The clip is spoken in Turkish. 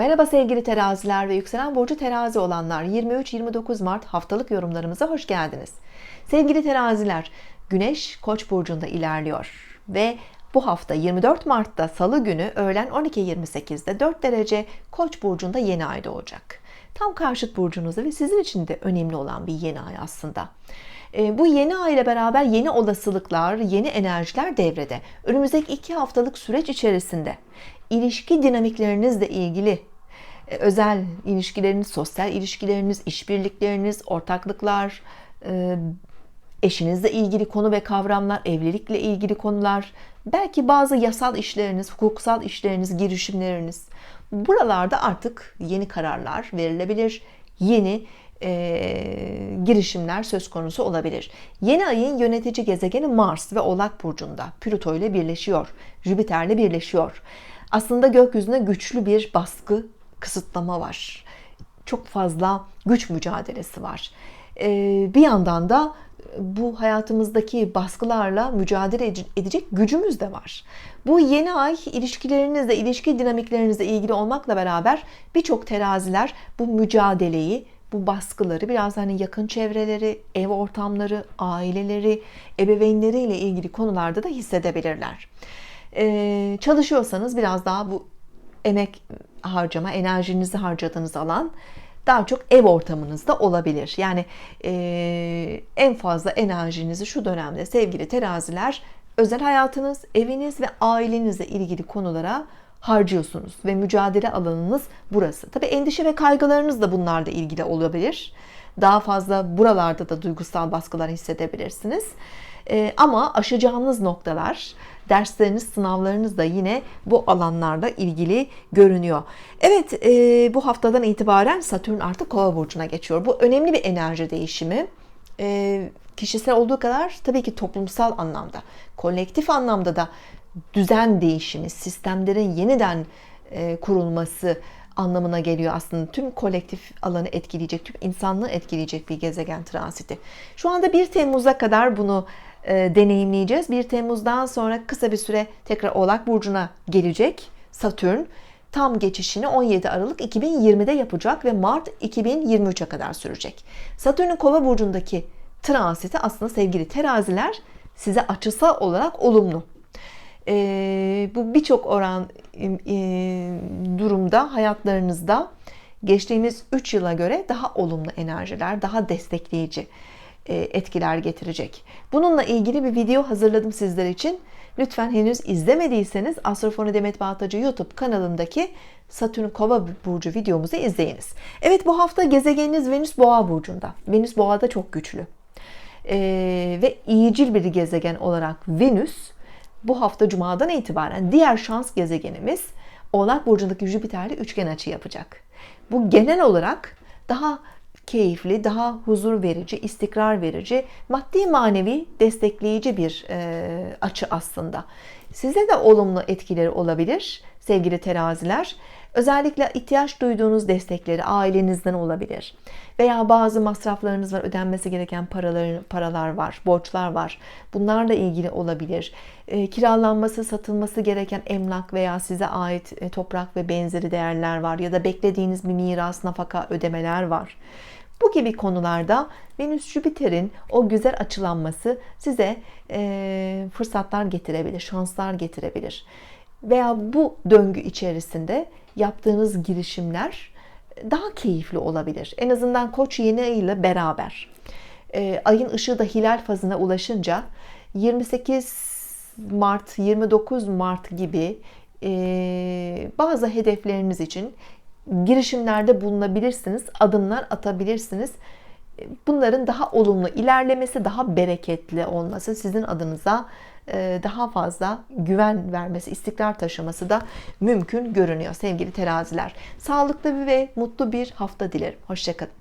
Merhaba sevgili teraziler ve yükselen burcu terazi olanlar 23-29 Mart haftalık yorumlarımıza hoş geldiniz. Sevgili teraziler Güneş Koç burcunda ilerliyor ve bu hafta 24 Mart'ta Salı günü öğlen 12.28'de 4 derece Koç burcunda yeni ay doğacak. Tam karşıt burcunuzda ve sizin için de önemli olan bir yeni ay aslında. E, bu yeni ay ile beraber yeni olasılıklar, yeni enerjiler devrede. Önümüzdeki iki haftalık süreç içerisinde ilişki dinamiklerinizle ilgili özel ilişkileriniz, sosyal ilişkileriniz, işbirlikleriniz, ortaklıklar, e, eşinizle ilgili konu ve kavramlar, evlilikle ilgili konular, belki bazı yasal işleriniz, hukuksal işleriniz, girişimleriniz. Buralarda artık yeni kararlar verilebilir, yeni e, girişimler söz konusu olabilir. Yeni ayın yönetici gezegeni Mars ve Oğlak Burcu'nda Plüto ile birleşiyor, Jüpiter ile birleşiyor. Aslında gökyüzünde güçlü bir baskı, kısıtlama var. Çok fazla güç mücadelesi var. E, bir yandan da bu hayatımızdaki baskılarla mücadele edecek gücümüz de var. Bu yeni ay ilişkilerinizle, ilişki dinamiklerinizle ilgili olmakla beraber birçok teraziler bu mücadeleyi, bu baskıları biraz hani yakın çevreleri, ev ortamları, aileleri, ebeveynleriyle ilgili konularda da hissedebilirler. Ee, çalışıyorsanız biraz daha bu emek harcama, enerjinizi harcadığınız alan daha çok ev ortamınızda olabilir. Yani e, en fazla enerjinizi şu dönemde sevgili teraziler özel hayatınız, eviniz ve ailenizle ilgili konulara harcıyorsunuz ve mücadele alanınız burası. Tabi endişe ve kaygılarınız da bunlarla ilgili olabilir. Daha fazla buralarda da duygusal baskılar hissedebilirsiniz. Ee, ama aşacağınız noktalar, dersleriniz, sınavlarınız da yine bu alanlarla ilgili görünüyor. Evet, e, bu haftadan itibaren Satürn artık Kova burcuna geçiyor. Bu önemli bir enerji değişimi. E, kişisel olduğu kadar tabii ki toplumsal anlamda, kolektif anlamda da düzen değişimi, sistemlerin yeniden e, kurulması anlamına geliyor aslında. Tüm kolektif alanı etkileyecek, tüm insanlığı etkileyecek bir gezegen transiti. Şu anda 1 Temmuz'a kadar bunu e, deneyimleyeceğiz. 1 Temmuz'dan sonra kısa bir süre tekrar Oğlak Burcu'na gelecek Satürn. Tam geçişini 17 Aralık 2020'de yapacak ve Mart 2023'e kadar sürecek. Satürn'ün Kova burcundaki transiti aslında sevgili teraziler size açısal olarak olumlu. E, bu birçok oran e, durumda hayatlarınızda geçtiğimiz 3 yıla göre daha olumlu enerjiler, daha destekleyici e, etkiler getirecek. Bununla ilgili bir video hazırladım sizler için. Lütfen henüz izlemediyseniz Astrofoni Demet Bağtacı YouTube kanalımdaki Satürn Kova burcu videomuzu izleyiniz. Evet bu hafta gezegeniniz Venüs Boğa burcunda. Venüs Boğa'da çok güçlü. Ee, ve iyicil bir gezegen olarak Venüs bu hafta Cuma'dan itibaren diğer şans gezegenimiz Oğlak Burcu'ndaki Jüpiter'le üçgen açı yapacak. Bu genel olarak daha keyifli, daha huzur verici, istikrar verici, maddi manevi destekleyici bir e, açı aslında. Size de olumlu etkileri olabilir sevgili teraziler. Özellikle ihtiyaç duyduğunuz destekleri ailenizden olabilir. Veya bazı masraflarınız var, ödenmesi gereken paralar, paralar var, borçlar var. Bunlarla ilgili olabilir. E, kiralanması, satılması gereken emlak veya size ait e, toprak ve benzeri değerler var. Ya da beklediğiniz bir miras, nafaka ödemeler var. Bu gibi konularda Venüs Jüpiter'in o güzel açılanması size e, fırsatlar getirebilir, şanslar getirebilir. Veya bu döngü içerisinde yaptığınız girişimler daha keyifli olabilir. En azından Koç yeni ay ile beraber. E, ayın ışığı da hilal fazına ulaşınca 28 Mart, 29 Mart gibi e, bazı hedefleriniz için girişimlerde bulunabilirsiniz, adımlar atabilirsiniz. Bunların daha olumlu ilerlemesi, daha bereketli olması sizin adınıza daha fazla güven vermesi, istikrar taşıması da mümkün görünüyor sevgili teraziler. Sağlıklı ve mutlu bir hafta dilerim. Hoşçakalın.